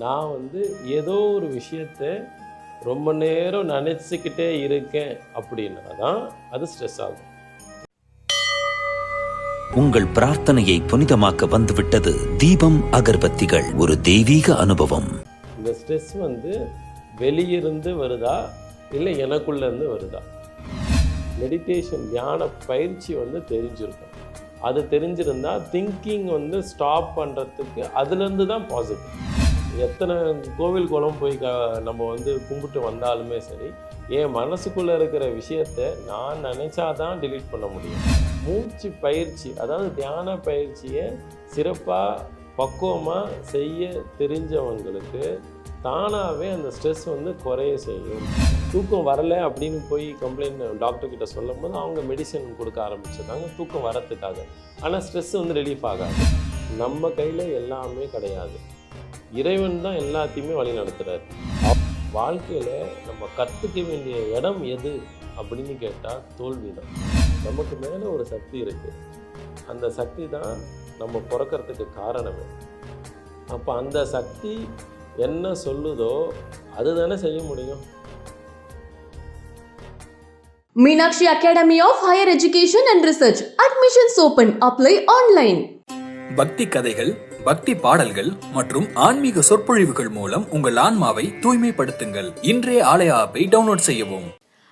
நான் வந்து ஏதோ ஒரு விஷயத்த ரொம்ப நேரம் நினச்சிக்கிட்டே இருக்கேன் அப்படின்னா தான் அது ஸ்ட்ரெஸ் ஆகும். உங்கள் பிரார்த்தனையை புனிதமாக்க வந்துவிட்டது தீபம் அகர்பத்திகள் ஒரு தெய்வீக அனுபவம். இந்த ஸ்ட்ரெஸ் வந்து வெளியிருந்து வருதா இல்லை எனக்குள்ளேருந்து வருதா? மெடிடேஷன் தியான பயிற்சி வந்து தெரிஞ்சிருக்கும். அது தெரிஞ்சிருந்தா திங்கிங் வந்து ஸ்டாப் பண்ணுறதுக்கு அதுலேருந்து தான் பாசிபிள் எத்தனை கோவில் குளம் போய் க நம்ம வந்து கும்பிட்டு வந்தாலுமே சரி என் மனசுக்குள்ளே இருக்கிற விஷயத்த நான் நினச்சாதான் டிலீட் பண்ண முடியும். மூச்சு பயிற்சி அதாவது தியான பயிற்சியை சிறப்பாக பக்குவமாக செய்ய தெரிஞ்சவங்களுக்கு தானாகவே அந்த ஸ்ட்ரெஸ் வந்து குறைய செய்யும். தூக்கம் வரலை அப்படின்னு போய் கம்ப்ளைண்ட் டாக்டர்கிட்ட சொல்லும் போது அவங்க மெடிசன் கொடுக்க ஆரம்பிச்சிருக்காங்க தூக்கம் வரத்துக்காக. ஆனால் ஸ்ட்ரெஸ் வந்து ரிலீஃப் ஆகாது. நம்ம கையில் எல்லாமே கிடையாது. இறைவன் தான் எல்லாத்தையுமே வழி நடத்துகிறார் வாழ்க்கையில் நம்ம கற்றுக்க வேண்டிய இடம் எது அப்படின்னு கேட்டால் தோல்வி தான் நமக்கு மேலே ஒரு சக்தி இருக்குது அந்த சக்தி தான் நம்ம பிறக்கறதுக்கு காரணமே அப்போ அந்த சக்தி என்ன சொல்லுதோ அதுதானே செய்ய முடியும் Meenakshi Academy of Higher Education and Research. Admissions open. Apply online. பக்தி கதைகள் பக்தி பாடல்கள் மற்றும் ஆன்மீக சொற்பொழிவுகள் மூலம் உங்கள் ஆன்மாவை தூய்மைப்படுத்துங்கள். இன்றைய ஆலய ஆப்பை டவுன்லோட் செய்யவும்.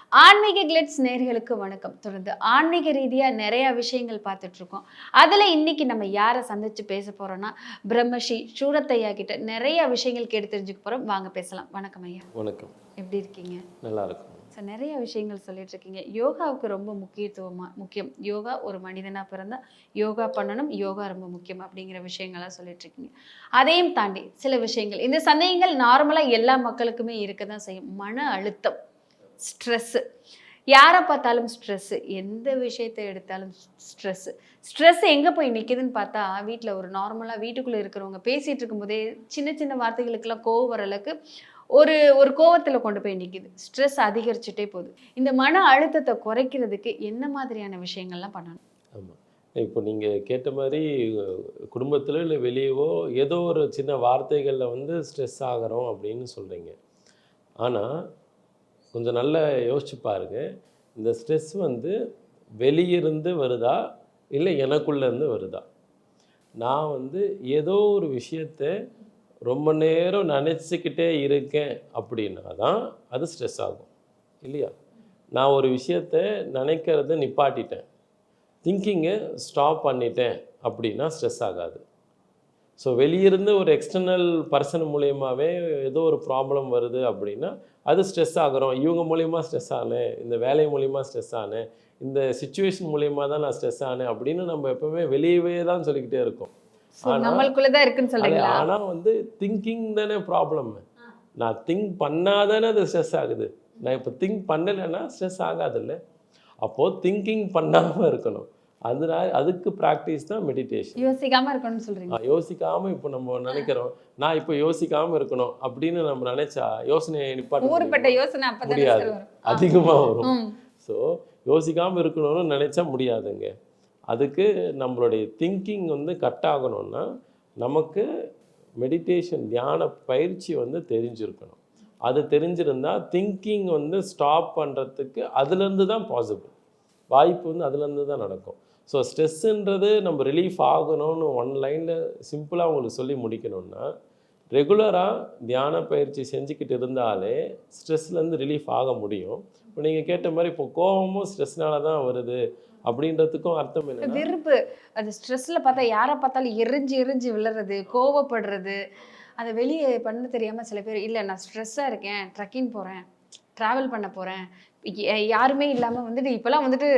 ஆன்மீக கிளிட்ஸ் நேர்களுக்கு வணக்கம். தொடர்ந்து ஆன்மீக ரீதியாக நிறைய விஷயங்கள் பார்த்துட்டு இருக்கோம் அதில் இன்னைக்கு நம்ம யாரை சந்திச்சு பேச போறோம்னா பிரம்மஸ்ரீ சூரத்தையா கிட்ட நிறைய விஷயங்கள் கேட்டு தெரிஞ்சுக்க போறோம். வாங்க பேசலாம். வணக்கம் ஐயா. வணக்கம். எப்படி இருக்கீங்க? நல்லா இருக்கும். ஸோ நிறைய விஷயங்கள் சொல்லிட்டு இருக்கீங்க யோகாவுக்கு ரொம்ப முக்கியத்துவமாக முக்கியம். யோகா ஒரு மனிதனாக பிறந்தா யோகா பண்ணணும் யோகா ரொம்ப முக்கியம் அப்படிங்கிற விஷயங்கள்லாம் சொல்லிட்டு இருக்கீங்க அதையும் தாண்டி சில விஷயங்கள். இந்த சந்தேகங்கள் நார்மலாக எல்லா மக்களுக்குமே இருக்க தான் செய்யும். மன அழுத்தம் ஸ்ட்ரெஸ்ஸு யாரை பார்த்தாலும் ஸ்ட்ரெஸ்ஸு எந்த விஷயத்தை எடுத்தாலும் ஸ்ட்ரெஸ்ஸு ஸ்ட்ரெஸ் எங்கே போய் நிற்கிதுன்னு பார்த்தா வீட்டில் ஒரு நார்மலாக வீட்டுக்குள்ளே இருக்கிறவங்க பேசிகிட்டு இருக்கும்போதே சின்ன சின்ன வார்த்தைகளுக்கெல்லாம் கோவம் வர அளவுக்கு ஒரு ஒரு கோவத்தில் கொண்டு போய் நிற்கிது ஸ்ட்ரெஸ் அதிகரிச்சுட்டே போகுது. இந்த மன அழுத்தத்தை குறைக்கிறதுக்கு என்ன மாதிரியான விஷயங்கள்லாம் பண்ணணும்? ஆமாம் இப்போ நீங்கள் கேட்ட மாதிரி குடும்பத்தில் இல்லை வெளியவோ ஏதோ ஒரு சின்ன வார்த்தைகளில் வந்து ஸ்ட்ரெஸ் ஆகிறோம் அப்படின்னு சொல்கிறீங்க ஆனால் கொஞ்சம் நல்லா யோசிச்சு பாருங்க. இந்த ஸ்ட்ரெஸ் வந்து வெளியிருந்து வருதா? இல்லை எனக்குள்ளேருந்து வருதா? நான் வந்து ஏதோ ஒரு விஷயத்த ரொம்ப நேரம் நினச்சிக்கிட்டே இருக்கேன் அப்படின்னா தான் அது ஸ்ட்ரெஸ் ஆகும். இல்லையா? நான் ஒரு விஷயத்த நினைக்கிறத நிப்பாட்டிட்டேன். திங்கிங்கை ஸ்டாப் பண்ணிட்டேன் அப்படின்னா ஸ்ட்ரெஸ் ஆகாது. ஸோ வெளியிருந்து ஒரு எக்ஸ்டர்னல் பர்சன் மூலியமாகவே ஏதோ ஒரு ப்ராப்ளம் வருது அப்படின்னா அது ஸ்ட்ரெஸ் ஆகிறோம். இவங்க மூலியமாக ஸ்ட்ரெஸ் ஆனேன். இந்த வேலை மூலியமாக ஸ்ட்ரெஸ் ஆனேன். இந்த சுச்சுவேஷன் மூலியமாக தான் நான் ஸ்ட்ரெஸ் ஆனேன் அப்படின்னு நம்ம எப்போவுமே வெளியவே தான் சொல்லிக்கிட்டே இருக்கோம். ஸோ நம்மளுக்குள்ளே தான் இருக்குன்னு சொல்றீங்களா? ஆனால் வந்து திங்கிங் தானே ப்ராப்ளம் நான் திங்க் பண்ணாதானே அது ஸ்ட்ரெஸ் ஆகுது. நான் இப்போ திங்க் பண்ணலைன்னா ஸ்ட்ரெஸ் ஆகாதுல்ல. அப்போது திங்கிங் பண்ணாமல் இருக்கணும். அதனால அதுக்கு ப்ராக்டிஸ் தான் மெடிடேஷன் யோசிக்காம இருக்கணும்னு சொல்றீங்க. யோசிக்காம இப்போ நம்ம நினைக்கிறோம். நான் இப்போ யோசிக்காம இருக்கணும் அப்படின்னு நம்ம நினைச்சா யோசனையை நிப்பாட்ட? யோசனை அப்பதான் முடியாது. அதிகமாக வரும். ஸோ யோசிக்காமல் இருக்கணும்னு நினச்சா முடியாதுங்க. அதுக்கு நம்மளுடைய திங்கிங் வந்து கட் ஆகணும்னா நமக்கு மெடிடேஷன் தியான பயிற்சி வந்து தெரிஞ்சிருக்கணும். அது தெரிஞ்சிருந்தால் திங்கிங் வந்து ஸ்டாப் பண்ணுறதுக்கு அதுலேருந்து தான் பாசிபிள் வாய்ப்பு வந்து அதுலேருந்து தான் நடக்கும். ஸோ ஸ்ட்ரெஸ்ஸுன்றது நம்ம ரிலீஃப் ஆகணும்னு ஒன் லைனில் சிம்பிளாக உங்களுக்கு சொல்லி முடிக்கணும்னா ரெகுலராக தியான பயிற்சி செஞ்சுக்கிட்டு இருந்தாலே ஸ்ட்ரெஸ்லேருந்து ரிலீஃப் ஆக முடியும். இப்போ நீங்கள் கேட்ட மாதிரி இப்போ கோபமும் ஸ்ட்ரெஸ்னால தான் வருது. அப்படின்றதுக்கும் அர்த்தம் என்னன்னா வெறுப்பு. அது ஸ்ட்ரெஸ்ல பார்த்தா யாரை பார்த்தாலும் எரிஞ்சு எரிஞ்சு விழுறது கோவப்படுறது. அதை வெளியே பண்ண தெரியாம சில பேர் இல்லை நான் ஸ்ட்ரெஸ்ஸாக இருக்கேன் ட்ரக்கிங் போகிறேன் ட்ராவல் பண்ண போகிறேன் யாருமே இல்லாமல் வந்துட்டு இப்போலாம் வந்துட்டு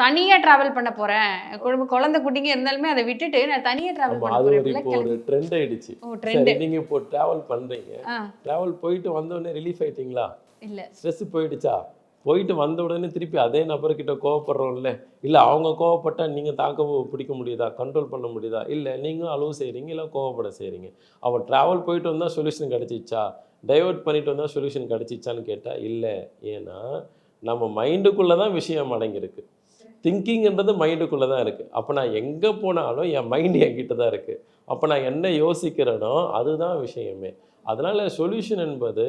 தனியாக ட்ராவல் பண்ண போகிறேன் குடும்ப குழந்தை குட்டிங்க இருந்தாலுமே அதை விட்டுட்டு நான் தனியாக ட்ராவல் பண்ண போகிறேன் ஒரு ட்ரெண்ட் ஆயிடுச்சு. ஓ ட்ரெண்டு நீங்கள் இப்போ ட்ராவல் பண்ணுறீங்க ட்ராவல் போயிட்டு வந்த உடனே ரிலீஃப் ஆயிட்டீங்களா? இல்லை. ஸ்ட்ரெஸ் போயிடுச்சா? போயிட்டு வந்த உடனே திருப்பி அதே நபர்கிட்ட கோவப்படுறோம்ல. இல்லை அவங்க கோவப்பட்டால் நீங்கள் தாக்க பிடிக்க முடியுதா? கண்ட்ரோல் பண்ண முடியுதா? இல்லை நீங்களும் அளவு செய்கிறீங்க இல்லை கோவப்பட செய்கிறீங்க அவன் ட்ராவல் போயிட்டு வந்தால் சொல்யூஷன் கிடச்சிச்சா? டைவர்ட் பண்ணிட்டு வந்தால் சொல்யூஷன் கிடச்சிச்சான்னு கேட்டால் இல்லை. ஏன்னா நம்ம மைண்டுக்குள்ளே தான் விஷயம் அடங்கியிருக்கு. திங்கிங்ன்றது மைண்டுக்குள்ளே தான் இருக்குது அப்போ நான் எங்கே போனாலும் என் மைண்டு என்கிட்ட தான் இருக்குது அப்போ நான் என்ன யோசிக்கிறேனோ அதுதான் விஷயமே. அதனால் சொல்யூஷன் என்பது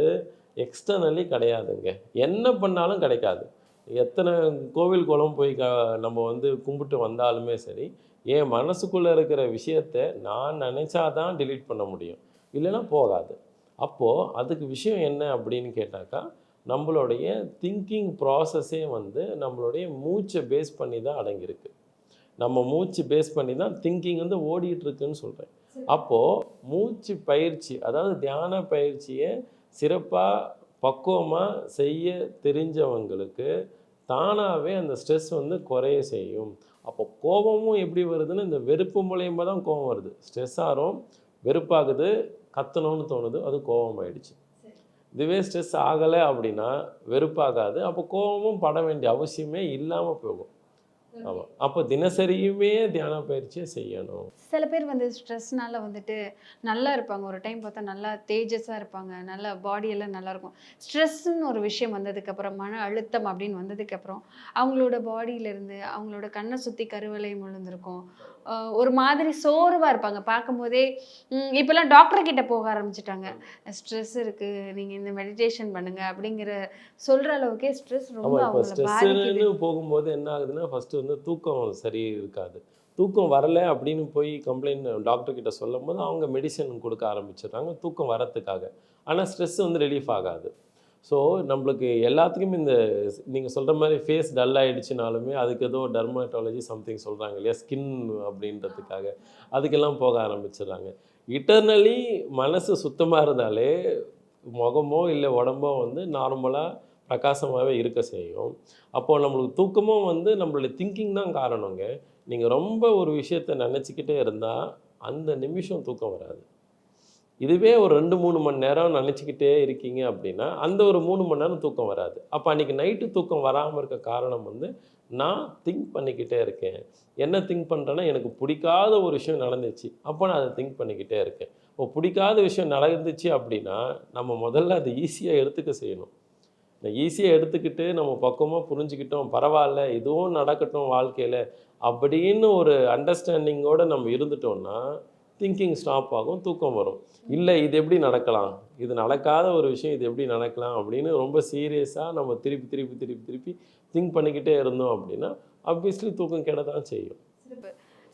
எக்ஸ்டர்னலி கிடையாதுங்க. என்ன பண்ணாலும் கிடைக்காது. எத்தனை கோவில் குளம் போய் க நம்ம வந்து கும்பிட்டு வந்தாலுமே சரி என் மனசுக்குள்ளே இருக்கிற விஷயத்தை நான் நினச்சா தான் டிலீட் பண்ண முடியும். இல்லைன்னா போகாது. அப்போது அதுக்கு விஷயம் என்ன அப்படின்னு கேட்டாக்கா நம்மளுடைய திங்கிங் ப்ராசஸே வந்து நம்மளுடைய மூச்சை பேஸ் பண்ணி தான் அடங்கியிருக்கு. நம்ம மூச்சு பேஸ் பண்ணி தான் திங்கிங் வந்து ஓடிட்டுருக்குன்னு சொல்கிறேன் அப்போது மூச்சு பயிற்சி அதாவது தியான பயிற்சியை சிறப்பாக பக்குவமாக செய்ய தெரிஞ்சவங்களுக்கு தானாகவே அந்த ஸ்ட்ரெஸ் வந்து குறைய செய்யும். அப்போ கோபமும் எப்படி வருதுன்னு இந்த வெறுப்பு மூலயமா தான் கோபம் வருது. ஸ்ட்ரெஸ் ஆகும் வெறுப்பாகுது கத்தணும்னு தோணுது அது கோபம் ஆயிடுச்சு இதுவே ஸ்ட்ரெஸ் ஆகலை அப்படின்னா வெறுப்பாகாது. அப்போ கோபமும் பட வேண்டிய அவசியமே இல்லாமல் போகும். ஆமாம் அப்போ தினசரியுமே தியான பயிற்சியை செய்யணும். சில பேர் வந்து ஸ்ட்ரெஸ்னால வந்துட்டு நல்லா இருப்பாங்க. ஒரு டைம் பார்த்தா நல்லா தேஜஸாக இருப்பாங்க. நல்லா body எல்லாம் நல்லா இருக்கும். ஸ்ட்ரெஸ்ன்னு ஒரு விஷயம் வந்ததுக்கப்புறம் மன அழுத்தம் அப்படின்னு வந்ததுக்கப்புறம் அவங்களோட பாடியிலேருந்து அவங்களோட கண்ணை சுற்றி கருவலை முழுந்திருக்கும். ஆஹ் ஒரு மாதிரி சோர்வாக இருப்பாங்க. பார்க்கும்போதே இப்பெல்லாம் டாக்டர் கிட்ட போக ஆரம்பிச்சிட்டாங்க. ஸ்ட்ரெஸ் இருக்குது நீங்கள் இந்த மெடிடேஷன் பண்ணுங்க. அப்படிங்கிற சொல்கிற அளவுக்கே ஸ்ட்ரெஸ் ரொம்ப போகும்போது என்ன ஆகுதுன்னா ஃபஸ்ட்டு வந்து தூக்கம் சரி இருக்காது. தூக்கம் வரலை அப்படின்னு போய் கம்ப்ளைண்ட் டாக்டர் கிட்ட சொல்லும் போது அவங்க மெடிசன் கொடுக்க ஆரம்பிச்சிடுறாங்க தூக்கம் வரத்துக்காக. ஆனால் ஸ்ட்ரெஸ் வந்து ரிலீஃப் ஆகாது. ஸோ நம்மளுக்கு எல்லாத்துக்கும் இந்த நீங்கள் சொல்கிற மாதிரி ஃபேஸ் டல் ஆகிடுச்சினாலுமே அதுக்கு ஏதோ டெர்மட்டாலஜி சம்திங் சொல்கிறாங்க இல்லையா ஸ்கின் அப்படின்றதுக்காக. அதுக்கெல்லாம் போக ஆரம்பிச்சிடுறாங்க. இட்டர்னலி மனசு சுத்தமாக இருந்தாலே முகமோ இல்லை உடம்போ வந்து நார்மலாக பிரகாசமாகவே இருக்க செய்யும். அப்போது நம்மளுக்கு தூக்கமும் வந்து நம்மளுடைய திங்கிங் தான் காரணங்க. நீங்கள் ரொம்ப ஒரு விஷயத்தை நினச்சிக்கிட்டே இருந்தால் அந்த நிமிஷம் தூக்கம் வராது. இதுவே ஒரு ரெண்டு மூணு மணி நேரம் நினச்சிக்கிட்டே இருக்கீங்க அப்படின்னா அந்த ஒரு மூணு மணி நேரம் தூக்கம் வராது. அப்போ அன்றைக்கி நைட்டு தூக்கம் வராமல் இருக்க காரணம் வந்து நான் திங்க் பண்ணிக்கிட்டே இருக்கேன். என்ன திங்க் பண்ணுறேன்னா எனக்கு பிடிக்காத ஒரு விஷயம் நடந்துச்சு. அப்போ நான் அதை திங்க் பண்ணிக்கிட்டே இருக்கேன். இப்போ பிடிக்காத விஷயம் நடந்துச்சு அப்படின்னா நம்ம முதல்ல அதை ஈஸியாக எடுத்துக்க செய்யணும். ஈஸியாக எடுத்துக்கிட்டு நம்ம பக்குவமாக புரிஞ்சுக்கிட்டோம் பரவாயில்ல இதுவும் நடக்கட்டும் வாழ்க்கையில் அப்படின்னு ஒரு அண்டர்ஸ்டாண்டிங்கோடு நம்ம இருந்துட்டோம்னா திங்கிங் ஸ்டாப் ஆகும் தூக்கம் வரும். இல்லை இது எப்படி நடக்கலாம்? இது நடக்காத ஒரு விஷயம் இது எப்படி நடக்கலாம்? அப்படின்னு ரொம்ப சீரியஸாக நம்ம திருப்பி திருப்பி திருப்பி திருப்பி திங்க் பண்ணிக்கிட்டே இருந்தோம் அப்படின்னா ஆப்வியஸ்லி தூக்கம் கெட தான் செய்யும்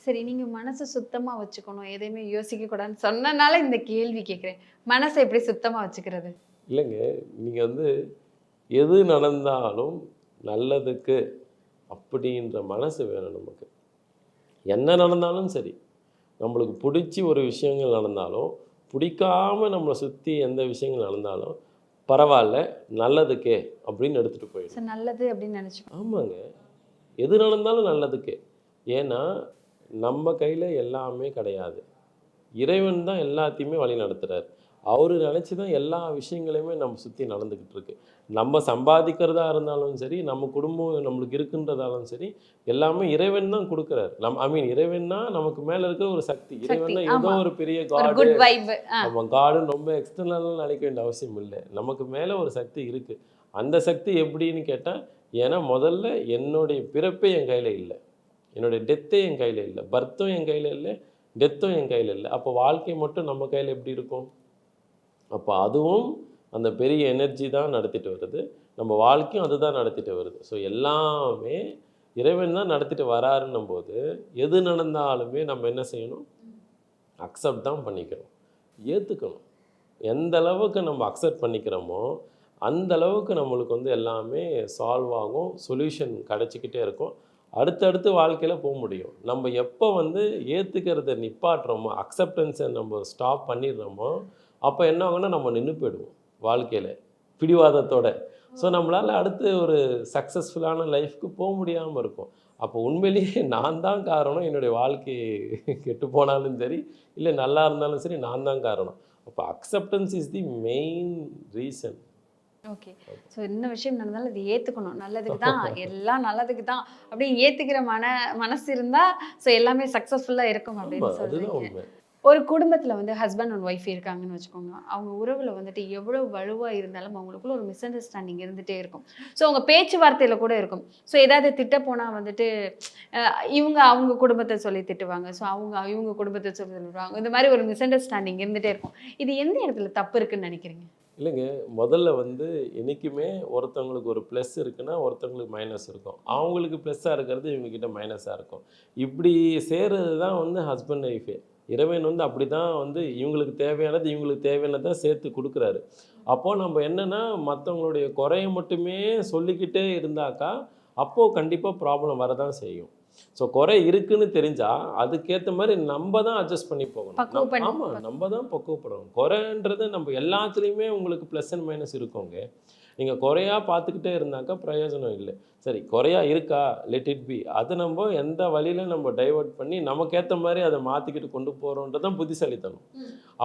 சரி நீங்க மனசை சுத்தமா வச்சுக்கணும். எதையுமே யோசிக்க கூடாதுன்னு சொன்னனால இந்த கேள்வி கேட்குறேன். மனசை எப்படி சுத்தமா வச்சுக்கிறது? இல்லைங்க நீங்கள் வந்து எது நடந்தாலும் நல்லதுக்கு அப்படின்ற மனசு வேணும் நமக்கு. என்ன நடந்தாலும் சரி நம்மளுக்கு பிடிச்சி ஒரு விஷயங்கள் நடந்தாலும் பிடிக்காம நம்மளை சுற்றி எந்த விஷயங்கள் நடந்தாலும் பரவாயில்ல நல்லதுக்கே அப்படின்னு எடுத்துகிட்டு போயிடும் சரி நல்லது அப்படின்னு நினைச்சுக்கோ. ஆமாங்க. எது நடந்தாலும் நல்லதுக்கே. ஏன்னா நம்ம கையில் எல்லாமே கிடையாது. இறைவன் தான் எல்லாத்தையுமே வழி நடத்துகிறார் அவர் நினச்சி தான் எல்லா விஷயங்களையுமே நம்ம சுற்றி நடந்துக்கிட்டு இருக்கு. நம்ம சம்பாதிக்கிறதா இருந்தாலும் சரி நம்ம குடும்பம் நம்மளுக்கு இருக்குன்றதாலும் சரி எல்லாமே இறைவன் தான் கொடுக்குறாரு. நம் ஐ மீன் இறைவன்னா நமக்கு மேலே இருக்கிற ஒரு சக்தி. இறைவன் தான் ஏதோ. ஒரு பெரிய காடு நம்ம காடுன்னு ரொம்ப எக்ஸ்டர்னலாக நினைக்க வேண்டிய அவசியம் இல்லை. நமக்கு மேலே ஒரு சக்தி இருக்குது அந்த சக்தி எப்படின்னு கேட்டால் ஏன்னா முதல்ல என்னுடைய பிறப்பே என் கையில் இல்லை. என்னுடைய டெத்தே என் கையில் இல்லை. பர்த்தும் என் கையில் இல்லை. டெத்தும் என் கையில் இல்லை. அப்போ வாழ்க்கை மட்டும் நம்ம கையில் எப்படி இருக்கும்? அப்போ அதுவும் அந்த பெரிய எனர்ஜி தான் நடத்திட்டு வருது. நம்ம வாழ்க்கையும் அதுதான் நடத்திட்டு வருது. ஸோ எல்லாமே இறைவன் தான் நடத்திட்டு வராருன்னும் போது எது நடந்தாலுமே நம்ம என்ன செய்யணும்? அக்செப்ட் தான் பண்ணிக்கணும் ஏற்றுக்கணும் எந்த அளவுக்கு நம்ம அக்செப்ட் பண்ணிக்கிறோமோ அந்த அளவுக்கு நம்மளுக்கு வந்து எல்லாமே சால்வ் ஆகும் சொல்யூஷன் கிடச்சிக்கிட்டே இருக்கும். அடுத்தடுத்து வாழ்க்கையில் போக முடியும். நம்ம எப்போ வந்து ஏற்றுக்கிறத நிப்பாட்டுறோமோ அக்செப்டன்ஸை நம்ம ஸ்டாப் பண்ணிடுறோமோ அப்போ என்ன ஆகும்னா நம்ம நின்று போயிடுவோம் வாழ்க்கையில். பிடிவாதத்தோட. ஸோ நம்மளால் அடுத்து ஒரு சக்ஸஸ்ஃபுல்லான லைஃப்க்கு போக முடியாமல் இருக்கும். அப்போ உண்மையிலேயே நான் தான் காரணம். என்னுடைய வாழ்க்கை கெட்டு போனாலும் சரி இல்லை நல்லா இருந்தாலும் சரி நான் தான் காரணம். அப்போ acceptance is the main reason okay so என்ன விஷயம் நடந்தாலும் இது ஏற்றுக்கணும் நல்லதுக்கு தான் எல்லாம் நல்லதுக்கு தான் அப்படின்னு ஏற்றுக்கிற மன மனசு இருந்தால் ஸோ எல்லாமே சக்ஸஸ்ஃபுல்லாக இருக்கும் அப்படின்னு உண்மை. ஒரு குடும்பத்தில் வந்து ஹஸ்பண்ட் அண்ட் ஒய்ஃப் இருக்காங்கன்னு வச்சுக்கோங்க. அவங்க உறவில் வந்துட்டு எவ்வளோ வலுவாக இருந்தாலும் அவங்களுக்குள்ள ஒரு மிஸ் அண்டர்ஸ்டாண்டிங் இருந்துகிட்டே இருக்கும். ஸோ அவங்க பேச்சுவார்த்தையில் கூட இருக்கும். ஸோ ஏதாவது திட்ட போனால் வந்துட்டு இவங்க அவங்க குடும்பத்தை சொல்லி திட்டுவாங்க. ஸோ அவங்க இவங்க குடும்பத்தை சொல்லி திட்டுவாங்க. இந்த மாதிரி ஒரு மிஸ் அண்டர்ஸ்டாண்டிங் இருந்துகிட்டே இருக்கும். இது எந்த இடத்துல தப்பு இருக்குன்னு நினைக்கிறீங்க? இல்லைங்க. முதல்ல வந்து என்றைக்குமே ஒருத்தவங்களுக்கு ஒரு ப்ளஸ் இருக்குன்னா ஒருத்தவங்களுக்கு மைனஸ் இருக்கும். அவங்களுக்கு ப்ளஸ்ஸாக இருக்கிறது இவங்ககிட்ட மைனஸாக இருக்கும். இப்படி சேர்றது தான் வந்து ஹஸ்பண்ட் ஒய்ஃபே இறைவன் வந்து அப்படி தான் வந்து இவங்களுக்கு தேவையானது இவங்களுக்கு தேவையானதை சேர்த்து கொடுக்குறாரு. அப்போது நம்ம என்னென்னா மற்றவங்களுடைய குறைய மட்டுமே சொல்லிக்கிட்டே இருந்தாக்கா அப்போது கண்டிப்பாக ப்ராப்ளம் வரதான் செய்யும். ஸோ குறை இருக்குன்னு தெரிஞ்சா அதுக்கேற்ற மாதிரி நம்ம தான் அட்ஜஸ்ட் பண்ணி போகணும். ஆமாம் நம்ம தான் பக்குவப்படணும். குறைன்றது நம்ம எல்லாத்துலேயுமே உங்களுக்கு ப்ளஸ் அண்ட் மைனஸ் இருக்குங்க. நீங்கள் குறையாக பார்த்துக்கிட்டே இருந்தாக்கா பிரயோஜனம் இல்லை. சரி குறையா இருக்கா? லெட் இட் பி அதை நம்ம எந்த வழியில நம்ம டைவர்ட் பண்ணி நமக்கேற்ற மாதிரி அதை மாற்றிக்கிட்டு கொண்டு போகிறோன்றதான் புத்திசாலித்தனம்.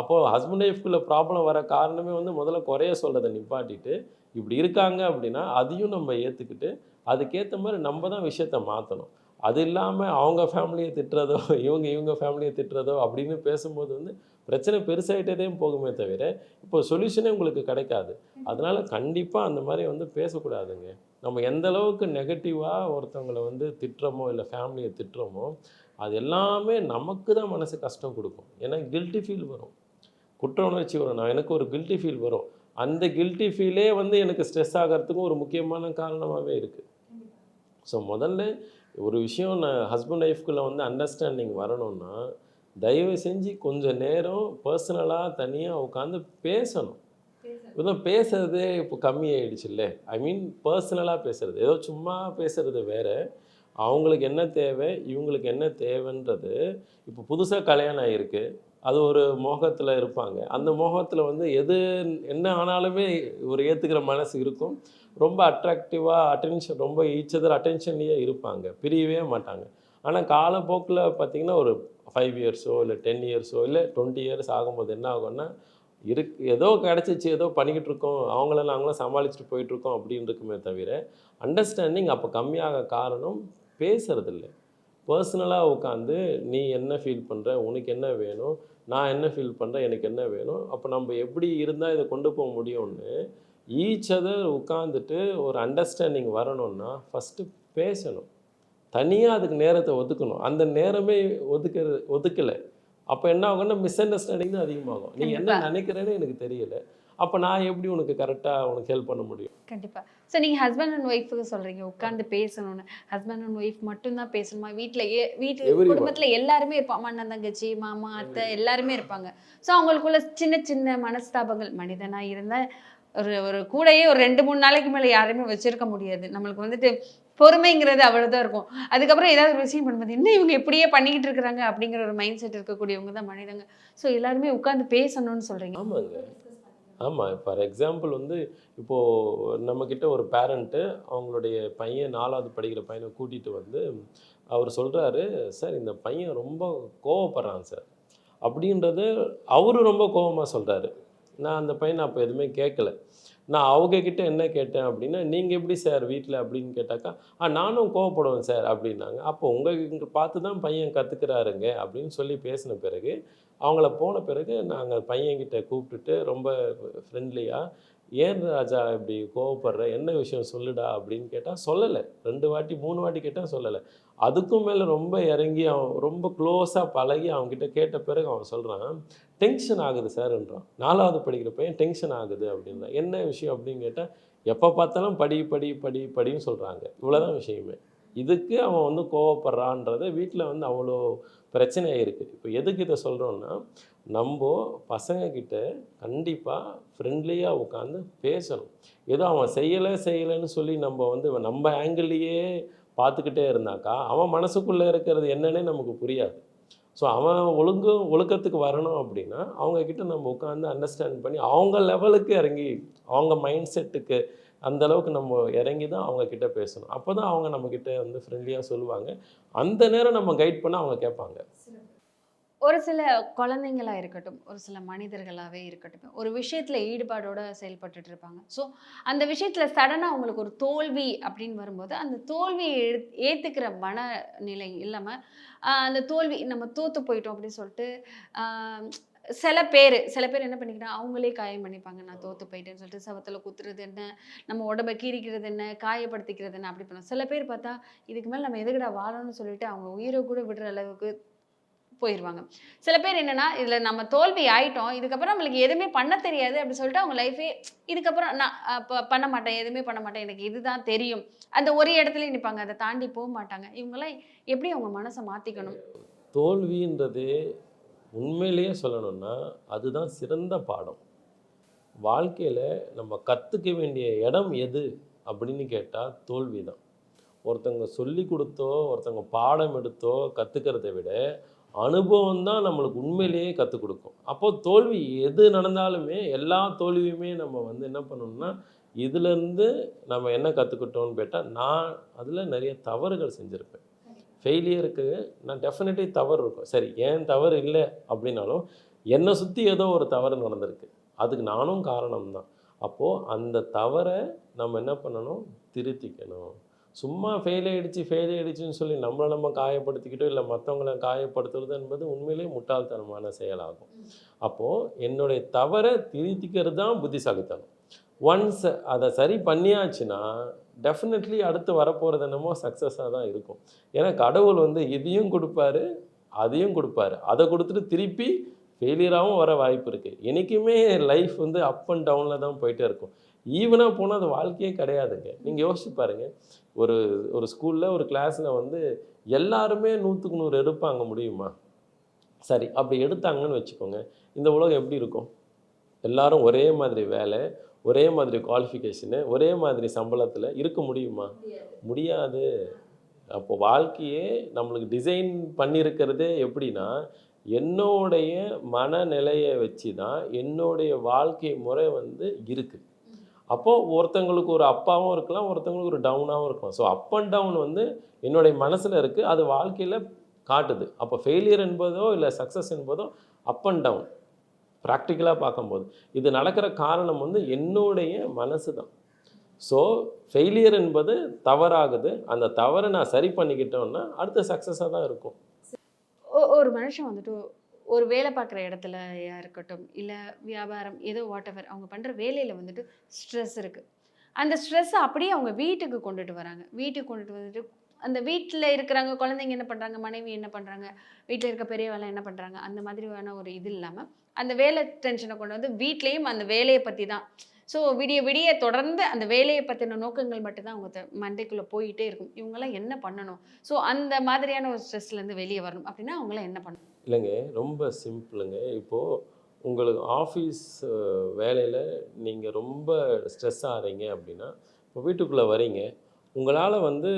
அப்போது ஹஸ்பண்ட் ஒய்ஃப்குள்ளே ப்ராப்ளம் வர காரணமே வந்து முதல்ல குறைய சொல்கிறத நிப்பாட்டிட்டு இப்படி இருக்காங்க அப்படின்னா அதையும் நம்ம ஏற்றுக்கிட்டு அதுக்கேற்ற மாதிரி நம்ம தான் விஷயத்தை மாற்றணும் அது இல்லாமல் அவங்க ஃபேமிலியை திட்டுறதோ இவங்க இவங்க ஃபேமிலியை திட்டுறதோ அப்படின்னு பேசும்போது வந்து பிரச்சனை பெருசாகிட்டே போகுமே தவிர இப்போ சொல்யூஷனே உங்களுக்கு கிடைக்காது. அதனால கண்டிப்பாக அந்த மாதிரி வந்து பேசக்கூடாதுங்க. நம்ம எந்த அளவுக்கு நெகட்டிவாக ஒருத்தவங்களை வந்து திட்டுறோமோ இல்லை ஃபேமிலியை திட்டுறோமோ அது எல்லாமே நமக்கு தான் மனசு கஷ்டம் கொடுக்கும். ஏன்னா கில்ட்டி ஃபீல் வரும். குற்ற உணர்ச்சி வரும். நான் எனக்கு ஒரு கில்ட்டி ஃபீல் வரும். அந்த கில்ட்டி ஃபீலே வந்து எனக்கு ஸ்ட்ரெஸ் ஆகிறதுக்கும் ஒரு முக்கியமான காரணமாகவே இருக்குது ஸோ முதல்ல ஒரு விஷயம் நான் ஹஸ்பண்ட் ஒய்ஃப்குள்ளே வந்து அண்டர்ஸ்டாண்டிங் வரணும்னா தயவு செஞ்சு கொஞ்சம் நேரம் பர்சனலாக தனியாக உட்காந்து பேசணும். இதான் பேசுறதே இப்போ கம்மியாயிடுச்சுல்ல? ஐ மீன் பர்சனலாக பேசுறது. ஏதோ சும்மா பேசுறது வேற. அவங்களுக்கு என்ன தேவை இவங்களுக்கு என்ன தேவைன்றது இப்போ புதுசாக கல்யாணம் ஆகிருக்கு அது ஒரு மோகத்தில் இருப்பாங்க. அந்த மோகத்தில் வந்து எது என்ன ஆனாலுமே ஒரு ஏற்றுக்கிற மனசு இருக்கும். ரொம்ப அட்ராக்டிவாக அட்டென்ஷன் ரொம்ப ஈச் அதர் அட்டென்ஷன்லேயே இருப்பாங்க. பிரியவே மாட்டாங்க. ஆனால் காலப்போக்கில் பார்த்திங்கன்னா ஒரு ஃபைவ் இயர்ஸோ இல்லை டென் இயர்ஸோ இல்லை டுவெண்ட்டி இயர்ஸ் ஆகும்போது என்ன ஆகும்னா இருக்கு ஏதோ கிடச்சிச்சு ஏதோ பண்ணிக்கிட்டு இருக்கோம் அவங்கள நாங்களும் சமாளிச்சுட்டு போயிட்டுருக்கோம் அப்படின்னு இருக்குமே தவிர அண்டர்ஸ்டாண்டிங் அப்போ கம்மியாக காரணம் பேசுகிறதில்ல பர்சனலாக உட்காந்து நீ என்ன ஃபீல் பண்ணுற உனக்கு என்ன வேணும்? நான் என்ன ஃபீல் பண்ணுறேன் எனக்கு என்ன வேணும்? அப்போ நம்ம எப்படி இருந்தால் இதை கொண்டு போக முடியும்னு ஈச் அதர் உட்காந்துட்டு ஒரு அண்டர்ஸ்டாண்டிங் வரணும்னா ஃபஸ்ட்டு பேசணும். தனியாக அதுக்கு நேரத்தை ஒதுக்கணும். அந்த நேரமே ஒதுக்கிறது ஒதுக்கலை. அப்போ என்ன ஆகும்னா மிஸ் அண்டர்ஸ்டாண்டிங் தான் அதிகமாகும். நீ என்ன. நினைக்கிறேன்னு எனக்கு தெரியல. அப்போ நான் எப்படி உனக்கு கரெக்டாக உனக்கு ஹெல்ப் பண்ண முடியும்? கண்டிப்பா. ஸோ நீங்க ஹஸ்பண்ட் அண்ட் ஒய்ஃபுக்கு சொல்றீங்க. உட்கார்ந்து பேசணும்னு. ஹஸ்பண்ட் அண்ட் ஒய்ஃப் மட்டும்தான் பேசணுமா? வீட்ல ஏ வீட்டு. குடும்பத்துல எல்லாருமே இருப்பாங்க அண்ணன் தங்கச்சி மாமா அத்தை எல்லாருமே இருப்பாங்க. ஸோ அவங்களுக்குள்ள சின்ன சின்ன மனஸ்தாபங்கள். மனிதனா இருந்தா ஒரு ஒரு கூடையே ஒரு ரெண்டு மூணு நாளைக்கு மேல யாருமே வச்சிருக்க முடியாது. நம்மளுக்கு வந்துட்டு பொறுமைங்கிறது அவ்வளோதான் இருக்கும். அதுக்கப்புறம் ஏதாவது ஒரு விஷயம் பண்ணும்போது என்ன இவங்க இப்படியே பண்ணிக்கிட்டு இருக்கிறாங்க அப்படிங்கிற ஒரு மைண்ட் செட் இருக்கக்கூடியவங்க தான் மனிதங்க. ஸோ எல்லாருமே உட்காந்து பேசணும்னு சொல்கிறீங்க ஆமாங்க. ஆமாம் ஃபார் எக்ஸாம்பிள் வந்து இப்போது நம்மக்கிட்ட ஒரு பேரண்ட்டு அவங்களுடைய பையன் நாலாவது படிக்கிற பையனை கூட்டிகிட்டு வந்து அவர் சொல்கிறாரு சார் இந்த பையன் ரொம்ப கோவப்படுறான் சார். அப்படின்றது அவரும் ரொம்ப கோவமாக சொல்கிறாரு நான் அந்த பையனை அப்போ எதுவுமே கேட்கல நான் அவங்கக்கிட்ட என்ன கேட்டேன் அப்படின்னா நீங்கள் எப்படி சார் வீட்டில் அப்படின்னு கேட்டாக்கா ஆ நானும் கோவப்படுவேன் சார் அப்படின்னாங்க. அப்போ உங்கள் பார்த்து தான் பையன் கற்றுக்கிறாருங்க அப்படின்னு சொல்லி பேசின பிறகு அவங்கள போன பிறகு நாங்கள் பையன்கிட்ட கூப்பிட்டுட்டு ரொம்ப ஃப்ரெண்ட்லியாக ஏன் ராஜா இப்படி கோவப்படுற? என்ன விஷயம் சொல்லுடா அப்படின்னு கேட்டால் சொல்லலை. ரெண்டு வாட்டி மூணு வாட்டி கேட்டால் சொல்லலை. அதுக்கும் மேலே ரொம்ப இறங்கி அவன் ரொம்ப க்ளோஸாக பழகி அவன்கிட்ட கேட்ட பிறகு அவன் சொல்கிறான் டென்ஷன் ஆகுது சார்ன்றான் நாலாவது படிக்கிற பையன் டென்ஷன் ஆகுது அப்படின்றான். என்ன விஷயம்? அப்படின்னு கேட்டால் எப்போ பார்த்தாலும் படி படி படி படின்னு சொல்கிறாங்க இவ்வளோதான் விஷயமே. இதுக்கு அவன் வந்து கோவப்படுறான்றத வீட்டில் வந்து அவ்வளோ பிரச்சனையாக இருக்குது இப்போ எதுக்கு இதை சொல்கிறோன்னா நம்ம பசங்கக்கிட்ட கண்டிப்பாக ஃப்ரெண்ட்லியாக உட்காந்து பேசணும். ஏதோ அவன் செய்யலை செய்யலைன்னு சொல்லி நம்ம வந்து நம்ம ஆங்கிள்லேயே பார்த்துக்கிட்டே இருந்தாக்கா அவன் மனசுக்குள்ளே இருக்கிறது என்னன்னே நமக்கு புரியாது. ஸோ அவன் ஒழுங்கு ஒழுக்கத்துக்கு வரணும் அப்படின்னா அவங்கக்கிட்ட நம்ம உட்காந்து அண்டர்ஸ்டாண்ட் பண்ணி அவங்க லெவலுக்கு இறங்கி அவங்க மைண்ட் செட்டுக்கு அந்த அளவுக்கு நம்ம இறங்கி தான் அவங்கக்கிட்ட பேசணும். அப்போ தான் அவங்க நம்மக்கிட்ட வந்து ஃப்ரெண்ட்லியாக சொல்லுவாங்க. அந்த நேரம் நம்ம கைட் பண்ண அவங்க கேட்பாங்க. ஒரு சில குழந்தைங்களா இருக்கட்டும் ஒரு சில மனிதர்களாகவே இருக்கட்டும் ஒரு விஷயத்தில் ஈடுபாடோடு செயல்பட்டுட்டு இருப்பாங்க. ஸோ அந்த விஷயத்தில் சடனாக அவங்களுக்கு ஒரு தோல்வி அப்படின்னு வரும்போது அந்த தோல்வியை ஏற்றுக்கிற மனநிலை இல்லாமல் அந்த தோல்வி நம்ம தோற்று போயிட்டோம் அப்படின்னு சொல்லிட்டு சில பேர் சில பேர் என்ன பண்ணிக்கிறாங்க? அவங்களே காயம் பண்ணிப்பாங்க. நான் தோத்து போயிட்டேன்னு சொல்லிட்டு சவத்தில் குத்துறது என்ன? நம்ம உடம்ப கீறிக்கிறது என்ன? காயப்படுத்திக்கிறது என்ன? அப்படி பண்ணுவோம் சில பேர் பார்த்தா இதுக்கு மேலே நம்ம எதுக்குடா வாழணும்னு சொல்லிட்டு அவங்க உயிரை கூட விடுற அளவுக்கு போயிடுவாங்க சில பேர் என்னன்னா இதில் நம்ம தோல்வி ஆயிட்டோம் இதுக்கப்புறம் நம்மளுக்கு எதுவுமே பண்ண தெரியாது அப்படின்னு சொல்லிட்டு அவங்க லைஃபே இதுக்கப்புறம் நான் அஹ், பண்ண மாட்டேன் எதுவுமே பண்ண மாட்டேன் எனக்கு இதுதான் தெரியும். அந்த ஒரு இடத்துல நிற்பாங்க அதை தாண்டி போக மாட்டாங்க. இவங்கெல்லாம் எப்படி அவங்க மனசை மாற்றிக்கணும் தோல்வின்றது உண்மையிலேயே சொல்லணும்னா அதுதான் சிறந்த பாடம். வாழ்க்கையில் நம்ம கற்றுக்க வேண்டிய இடம் எது அப்படின்னு கேட்டால் தோல்வி தான் ஒருத்தவங்க சொல்லி கொடுத்தோ ஒருத்தவங்க பாடம் எடுத்தோ கற்றுக்கிறத விட அனுபவம் தான் நம்மளுக்கு உண்மையிலேயே கற்றுக் கொடுக்கும். அப்போது தோல்வி எது நடந்தாலுமே எல்லா தோல்வியுமே நம்ம வந்து என்ன பண்ணணும்னா இதுலேருந்து நம்ம என்ன கற்றுக்கிட்டோம்னு கேட்டால் நான் அதில் நிறைய தவறுகள் செஞ்சுருப்பேன். ஃபெயிலியருக்கு நான் டெஃபினெட்லி தவறு இருக்கும். சரி ஏன் தவறு இல்லை அப்படின்னாலும் என்னை சுற்றி ஏதோ ஒரு தவறு நடந்திருக்கு. அதுக்கு நானும் காரணம் தான் அப்போது அந்த தவறை நம்ம என்ன பண்ணணும்? திருத்திக்கணும். சும்மா ஃபெயில் ஆகிடுச்சு ஃபெயில் ஆயிடுச்சுன்னு சொல்லி நம்மளை நம்ம காயப்படுத்திக்கிட்டோ இல்லை மற்றவங்கள காயப்படுத்துறது என்பது உண்மையிலேயே முட்டாள்தனமான செயலாகும். அப்போது என்னுடைய தவறை திருத்திக்கிறது தான் புத்திசாலித்தனம். ஒன்ஸ் அதை சரி பண்ணியாச்சுன்னா டெஃபினெட்லி அடுத்து வரப்போகிறது என்னமோ சக்ஸஸாக தான் இருக்கும். ஏன்னா கடவுள் வந்து இதையும் கொடுப்பாரு அதையும் கொடுப்பாரு. அதை கொடுத்துட்டு திருப்பி ஃபெயிலியராகவும் வர வாய்ப்பு இருக்குது என்றைக்குமே லைஃப் வந்து அப் அண்ட் டவுனில் தான் போயிட்டே இருக்கும். ஈவனாக போனால் அது வாழ்க்கையே கிடையாதுங்க. நீங்கள் யோசிச்சு பாருங்கள் ஒரு ஒரு ஸ்கூலில் ஒரு கிளாஸில் வந்து எல்லாருமே நூற்றுக்கு நூறு எடுப்பாங்க முடியுமா? சரி அப்படி எடுத்தாங்கன்னு வச்சுக்கோங்க. இந்த உலகம் எப்படி இருக்கும்? எல்லாரும் ஒரே மாதிரி வேலை ஒரே மாதிரி குவாலிஃபிகேஷனு ஒரே மாதிரி சம்பளத்தில் இருக்க முடியுமா? முடியாது. அப்போ வாழ்க்கையே நம்மளுக்கு டிசைன் பண்ணியிருக்கிறதே எப்படின்னா என்னுடைய மனநிலையை வச்சு தான் என்னுடைய வாழ்க்கை முறை வந்து இருக்குது அப்போது ஒருத்தங்களுக்கு ஒரு அப்பாவும் இருக்கலாம் ஒருத்தங்களுக்கு ஒரு டவுனாகவும் இருக்கலாம். ஸோ அப் அண்ட் டவுன் வந்து என்னுடைய மனசில் இருக்குது அது வாழ்க்கையில் காட்டுது. அப்போ ஃபெயிலியர் என்பதோ இல்லை சக்ஸஸ் என்பதோ அப் அண்ட் டவுன் ப்ராக்டிக்கலாக பார்க்கும்போது. இது நடக்கிற காரணம் வந்து என்னுடைய மனசு தான். ஸோ ஃபெயிலியர் என்பது தவறாகுது. அந்த தவறை நான் சரி பண்ணிக்கிட்டோன்னா அடுத்த சக்ஸஸாக தான் இருக்கும். ஒரு மனுஷன் வந்துட்டு ஒரு வேலை பார்க்குற இடத்துல இருக்கட்டும் இல்லை வியாபாரம் ஏதோ வாட் எவர் அவங்க பண்ணுற வேலையில் வந்துட்டு ஸ்ட்ரெஸ் இருக்குது அந்த ஸ்ட்ரெஸ்ஸை அப்படியே அவங்க வீட்டுக்கு கொண்டுட்டு வராங்க. வீட்டுக்கு கொண்டுட்டு வந்துட்டு அந்த வீட்டில் இருக்கிறாங்க குழந்தைங்க என்ன பண்ணுறாங்க மனைவி என்ன பண்ணுறாங்க வீட்டில் இருக்க பெரியவெல்லாம் என்ன பண்ணுறாங்க அந்த மாதிரியான ஒரு இது இல்லாமல் அந்த வேலை டென்ஷனை கொண்டு வந்து வீட்லேயும் அந்த வேலையை பற்றி தான். ஸோ விடிய விடிய தொடர்ந்து அந்த வேலையை பற்றின நோக்கங்கள் மட்டும்தான் அவங்க த- மண்டைக்குள்ளே போயிட்டே இருக்கும். இவங்கெல்லாம் என்ன பண்ணணும்? ஸோ அந்த மாதிரியான ஒரு ஸ்ட்ரெஸ்லேருந்து வெளியே வரணும். அப்படின்னா அவங்களாம் என்ன பண்ணணும்? இல்லைங்க ரொம்ப சிம்பிளுங்க. இப்போது உங்களுக்கு ஆஃபீஸ் வேலையில் நீங்கள் ரொம்ப ஸ்ட்ரெஸ் ஆகிறீங்க அப்படின்னா இப்போ வீட்டுக்குள்ளே வரீங்க உங்களால் வந்து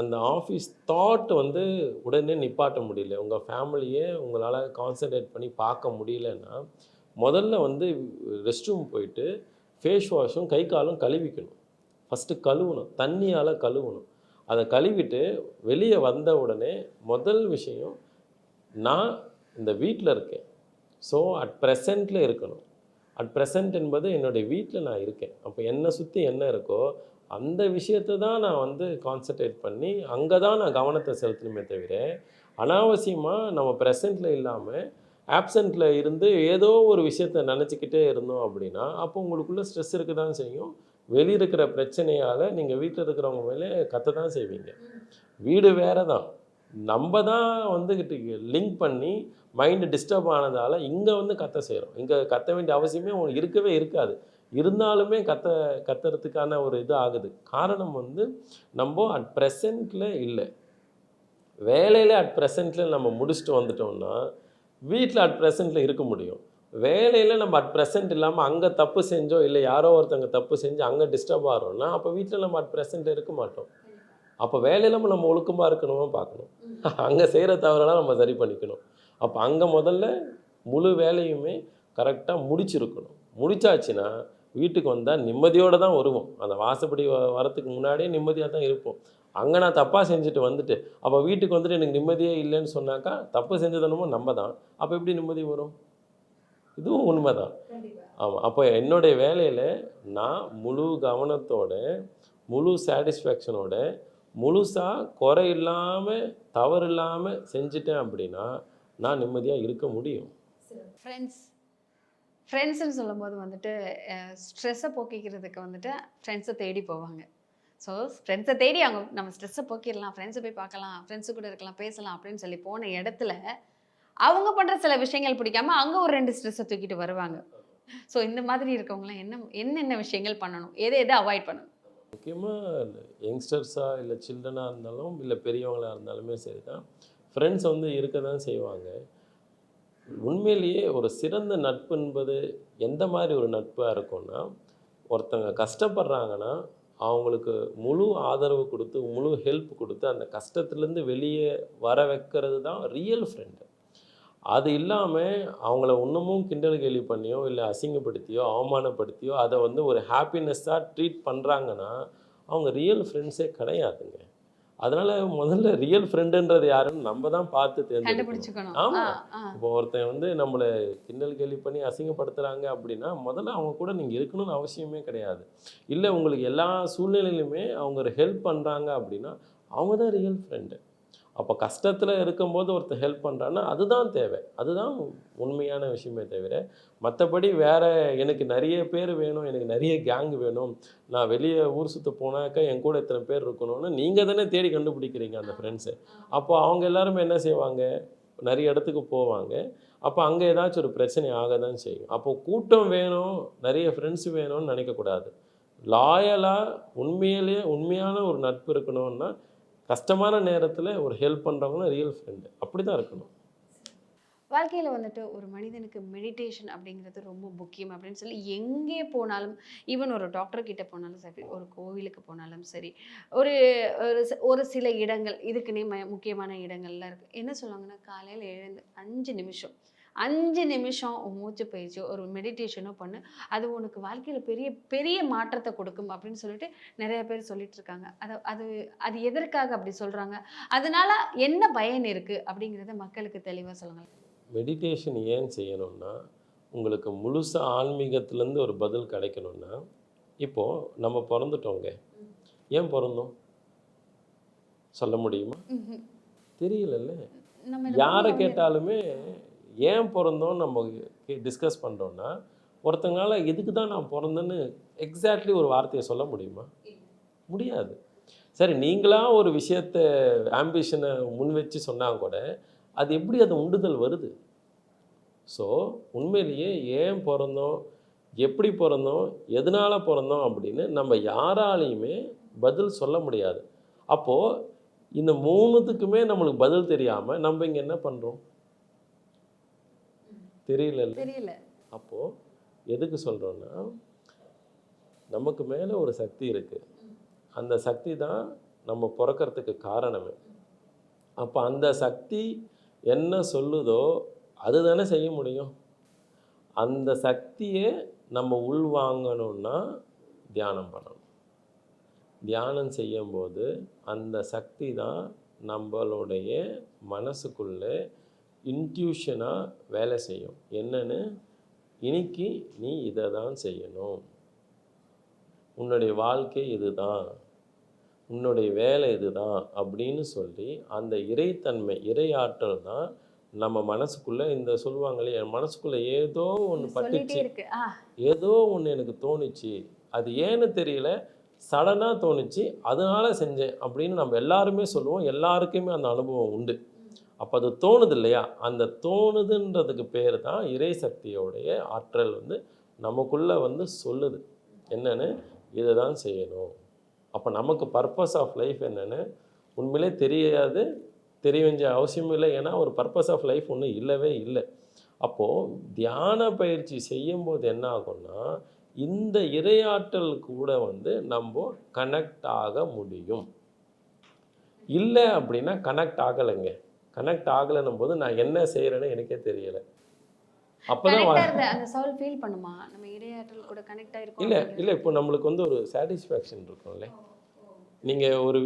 அந்த ஆஃபீஸ் தாட் வந்து உடனே நிப்பாட்ட முடியல. உங்கள் ஃபேமிலியை உங்களால் கான்சென்ட்ரேட் பண்ணி பார்க்க முடியலன்னா முதல்ல வந்து ரெஸ்ட் ரூம் போயிட்டு ஃபேஸ் வாஷும் கை காலும் கழுவிக்கணும். ஃபஸ்ட்டு கழுவணும் தண்ணியால் கழுவணும். அதை கழுவிட்டு வெளியே வந்த உடனே முதல் விஷயம் நான் இந்த வீட்டில் இருக்கேன். ஸோ அட் ப்ரெசண்ட்டில் இருக்கணும். அட் ப்ரெசண்ட் என்பது என்னுடைய வீட்டில் நான் இருக்கேன். அப்போ என்னை சுற்றி என்ன இருக்கோ அந்த விஷயத்தை தான் நான் வந்து கான்சென்ட்ரேட் பண்ணி அங்கே தான் நான் கவனத்தை செலுத்தணுமே தவிர அனாவசியமாக நம்ம ப்ரெசண்ட்டில் இல்லாமல் ஆப்சண்ட்டில் இருந்து ஏதோ ஒரு விஷயத்தை நினச்சிக்கிட்டே இருந்தோம் அப்படின்னா அப்போ உங்களுக்குள்ளே ஸ்ட்ரெஸ் இருக்க தான் செய்யும். வெளியே இருக்கிற பிரச்சனையால் நீங்கள் வீட்டில் இருக்கிறவங்க மேலே கத்த தான் செய்வீங்க. வீடு வேற தான் நம்ம தான் வந்துக்கிட்டு லிங்க் பண்ணி மைண்டு டிஸ்டர்ப் ஆனதால் இங்கே வந்து கத்த செய்கிறோம் இங்கே கத்த வேண்டிய அவசியமே இருக்கவே இருக்காது. இருந்தாலுமே கத்த கத்துறதுக்கான ஒரு இது ஆகுது. காரணம் வந்து நம்ம அட் ப்ரெசண்ட்டில் இல்லை. வேலையில் அட் ப்ரெசண்ட்டில் நம்ம முடிச்சுட்டு வந்துட்டோம்னா வீட்டில் அட் ப்ரெசண்ட்டில் இருக்க முடியும். வேலையில் நம்ம அட் ப்ரெசென்ட் இல்லாமல் அங்கே தப்பு செஞ்சோம் இல்லை யாரோ ஒருத்தங்க தப்பு செஞ்சு அங்கே டிஸ்டர்ப் ஆகிறோம்னா அப்போ வீட்டில் நம்ம அட் ப்ரெசென்ட் இருக்க மாட்டோம். அப்போ வேலையில் நம்ம ஒழுக்கமாக இருக்கணுமா பார்க்கணும். அங்கே செய்கிற தவறெல்லாம் நம்ம சரி பண்ணிக்கணும். அப்போ அங்கே முதல்ல முழு வேலையுமே கரெக்டாக முடிச்சிருக்கணும். முடிச்சாச்சுன்னா வீட்டுக்கு வந்தால் நிம்மதியோடு தான் வருவோம். அந்த வாசப்படி வ- வரத்துக்கு முன்னாடியே நிம்மதியாக தான் இருப்போம். அங்கே நான் தப்பாக செஞ்சுட்டு வந்துட்டு அப்போ வீட்டுக்கு வந்துட்டு எனக்கு நிம்மதியே இல்லைன்னு சொன்னாக்கா தப்பு செஞ்சதனமோ நம்ம தான். அப்போ எப்படி நிம்மதி வரும்? இதுவும் உண்மைதான் ஆமாம் அப்போ என்னுடைய வேலையில் நான் முழு கவனத்தோட முழு சாட்டிஸ்ஃபேக்ஷனோட முழுசாக குறை இல்லாமல் தவறு இல்லாமல் செஞ்சுட்டேன் அப்படின்னா நான் நிம்மதியாக இருக்க முடியும். ஃப்ரெண்ட்ஸ் ஃப்ரெண்ட்ஸ்னு சொல்லும்போது வந்துட்டு ஸ்ட்ரெஸ்ஸை போக்கிக்கிறதுக்கு வந்துட்டு ஃப்ரெண்ட்ஸை தேடி போவாங்க. ஸோ ஃப்ரெண்ட்ஸை தேடி அவங்க நம்ம ஸ்ட்ரெஸ்ஸை போக்கிடலாம் ஃப்ரெண்ட்ஸை போய் பார்க்கலாம் ஃப்ரெண்ட்ஸு கூட இருக்கலாம் பேசலாம் அப்படின்னு சொல்லி போன இடத்துல அவங்க பண்ணுற சில விஷயங்கள் பிடிக்காம அங்கே ஒரு ரெண்டு ஸ்ட்ரெஸ்ஸை தூக்கிட்டு வருவாங்க. ஸோ இந்த மாதிரி இருக்கவங்களாம் என்ன என்னென்ன விஷயங்கள் பண்ணணும்? எதை எதை அவாய்ட் பண்ணணும்? முக்கியமாக யங்ஸ்டர்ஸாக இல்லை சில்ட்ரனாக இருந்தாலும் இல்லை பெரியவங்களாக இருந்தாலுமே சரி தான் ஃப்ரெண்ட்ஸ் வந்து இருக்க தான் செய்வாங்க. உண்மையிலேயே ஒரு சிறந்த நட்பு என்பது எந்த மாதிரி ஒரு நட்பாக இருக்கும்னா ஒருத்தங்க கஷ்டப்படுறாங்கன்னா அவங்களுக்கு முழு ஆதரவு கொடுத்து முழு ஹெல்ப் கொடுத்து அந்த கஷ்டத்துலேருந்து வெளியே வர வைக்கிறது தான் ரியல் ஃப்ரெண்டு அது இல்லாமல் அவங்கள இன்னமும் கிண்டல் கேலி பண்ணியோ இல்லை அசிங்கப்படுத்தியோ அவமானப்படுத்தியோ அதை வந்து ஒரு ஹாப்பினஸ்ஸாக ட்ரீட் பண்ணுறாங்கன்னா அவங்க ரியல் ஃப்ரெண்ட்ஸே கிடையாதுங்க. அதனால் முதல்ல ரியல் ஃப்ரெண்டுன்றது யாருன்னு நம்ம தான் பார்த்து தேர்ந்தெடுக்கணும் கண்டுபிடிச்சுக்கணும் ஆமா. ஆ, ஆ. இப்போ ஒருத்தன் வந்து நம்மளை கிண்டல் கேலி பண்ணி அசிங்கப்படுத்துகிறாங்க அப்படின்னா முதல்ல அவங்க கூட நீங்கள் இருக்கணும்னு அவசியமே கிடையாது இல்லை உங்களுக்கு எல்லா சூழ்நிலையிலுமே அவங்க ஒரு ஹெல்ப் பண்ணுறாங்க அப்படின்னா அவங்க தான் ரியல் ஃப்ரெண்டு அப்போ கஷ்டத்தில் இருக்கும்போது ஒருத்தர் ஹெல்ப் பண்ணுறான்னா அதுதான் தேவை. அதுதான் உண்மையான விஷயமே தவிர மற்றபடி வேற எனக்கு நிறைய பேர் வேணும் எனக்கு நிறைய கேங் வேணும். நான் வெளியே ஊர் சுற்ற போனாக்கா என் கூட இத்தனை பேர் இருக்கணும்னு நீங்கள் தானே தேடி கண்டுபிடிக்கிறீங்க அந்த ஃப்ரெண்ட்ஸை அப்போ அவங்க எல்லாருமே என்ன செய்வாங்க? நிறைய இடத்துக்கு போவாங்க. அப்போ அங்கே ஏதாச்சும் ஒரு பிரச்சனை ஆக தான் செய்யும். அப்போ கூட்டம் வேணும் நிறைய ஃப்ரெண்ட்ஸ் வேணும்னு நினைக்கக்கூடாது. லாயலாக உண்மையிலேயே உண்மையான ஒரு நட்பு இருக்கணும்னா கஷ்டமான நேரத்தில் ஒரு ஹெல்ப் பண்ணுறவங்களும் ரியல் ஃப்ரெண்டு அப்படி தான் இருக்கணும். வாழ்க்கையில் வந்துட்டு ஒரு மனிதனுக்கு மெடிடேஷன் அப்படிங்கிறது ரொம்ப முக்கியம் அப்படின்னு சொல்லி எங்கே போனாலும் ஈவன் ஒரு டாக்டர் கிட்டே போனாலும் சரி ஒரு கோவிலுக்கு போனாலும் சரி ஒரு ஒரு ஒரு சில இடங்கள் இதுக்குன்னே ம முக்கியமான இடங்கள்லாம் இருக்குது என்ன சொல்லுவாங்கன்னா காலையில் எழுந்து அஞ்சு நிமிஷம் அஞ்சு நிமிஷம் மூச்சு பயிற்சியோ ஒரு மெடிடேஷனோ பண்ணு. அது உனக்கு வாழ்க்கையில் பெரிய பெரிய மாற்றத்தை கொடுக்கும் அப்படின்னு சொல்லிட்டு நிறைய பேர் சொல்லிட்டு இருக்காங்க. அது அது அது எதற்காக அப்படி சொல்கிறாங்க அதனால என்ன பயன் இருக்குது அப்படிங்கிறத மக்களுக்கு தெளிவாக சொல்லுங்கள் மெடிடேஷன் ஏன் செய்யணும்னா உங்களுக்கு முழுசாக ஆன்மீகத்துலேருந்து ஒரு பதில் கிடைக்கணும்னா இப்போது நம்ம பிறந்துட்டோங்க. ஏன் பிறந்தோம்? சொல்ல முடியுமா. தெரியலல்ல. யாரை கேட்டாலுமே ஏன் பிறந்தோம் நம்ம டிஸ்கஸ் பண்ணுறோன்னா ஒருத்தங்களால எதுக்கு தான் நான் பிறந்தேன்னு எக்ஸாக்ட்லி ஒரு வார்த்தையை சொல்ல முடியுமா? முடியாது. சரி நீங்களாக ஒரு விஷயத்தை ஆம்பிஷனை முன் வச்சு சொன்னாங்க கூட அது எப்படி அது உண்டுதல் வருது? ஸோ உண்மையிலேயே ஏன் பிறந்தோம்? எப்படி பிறந்தோம்? எதனால் பிறந்தோம்? அப்படின்னு நம்ம யாராலையுமே பதில் சொல்ல முடியாது. அப்போது இந்த மூணுத்துக்குமே நம்மளுக்கு பதில் தெரியாமல் நம்ம இங்கே என்ன பண்ணுறோம் தெரியல தெரியல. அப்போது எதுக்கு சொல்கிறோன்னா நமக்கு மேலே ஒரு சக்தி இருக்குது அந்த சக்தி தான் நம்ம பிறக்கறதுக்கு காரணமே. அப்போ அந்த சக்தி என்ன சொல்லுதோ அதுதானே செய்ய முடியும். அந்த சக்தியை நம்ம உள்வாங்கணும்னா தியானம் பண்ணணும். தியானம் செய்யும்போது அந்த சக்தி தான் நம்மளுடைய மனசுக்குள்ளே இன்ட்யூஷனாக வேலை செய்யும். என்னன்னு? இன்னைக்கு நீ இதை தான் செய்யணும். உன்னுடைய வாழ்க்கை இதுதான். உன்னுடைய வேலை இதுதான் அப்படின்னு சொல்லி அந்த இறைத்தன்மை இறையாற்றல் தான் நம்ம மனசுக்குள்ளே இந்த சொல்லுவாங்களே என் மனசுக்குள்ளே ஏதோ ஒன்று பட்டுச்சு. ஏதோ ஒன்று எனக்கு தோணுச்சு. அது ஏன்னு தெரியல சடனாக தோணுச்சு அதனால செஞ்சேன் அப்படின்னு நம்ம எல்லாருமே சொல்லுவோம். எல்லாருக்குமே அந்த அனுபவம் உண்டு. அப்போ அது தோணுது இல்லையா? அந்த தோணுதுன்றதுக்கு பேர் தான் இறை சக்தியோடைய ஆற்றல் வந்து நமக்குள்ளே வந்து சொல்லுது. என்னன்னு இதை தான் செய்யணும். அப்போ நமக்கு பர்பஸ் ஆஃப் லைஃப் என்னென்னு உண்மையிலே தெரியாது. தெரிய வேண்டிய அவசியமும் இல்லை. ஏன்னா ஒரு பர்பஸ் ஆஃப் லைஃப் ஒன்றும் இல்லவே இல்லை. அப்போது தியான பயிற்சி செய்யும்போது என்ன ஆகும்னா இந்த இரையாற்றல் கூட வந்து நம்ம கனெக்ட் ஆக முடியும். இல்லை அப்படின்னா கனெக்ட் ஆகலைங்க. கனெக்ட் ஆகலைன்னும் போது நான் என்ன செய்கிறேன்னு எனக்கே தெரியலை. இல்லை. இல்லை இப்போ நம்மளுக்கு வந்து ஒரு சாட்டிஸ்ஃபேக்ஷன் இருக்கும்ல. நீங்கள் ஒரு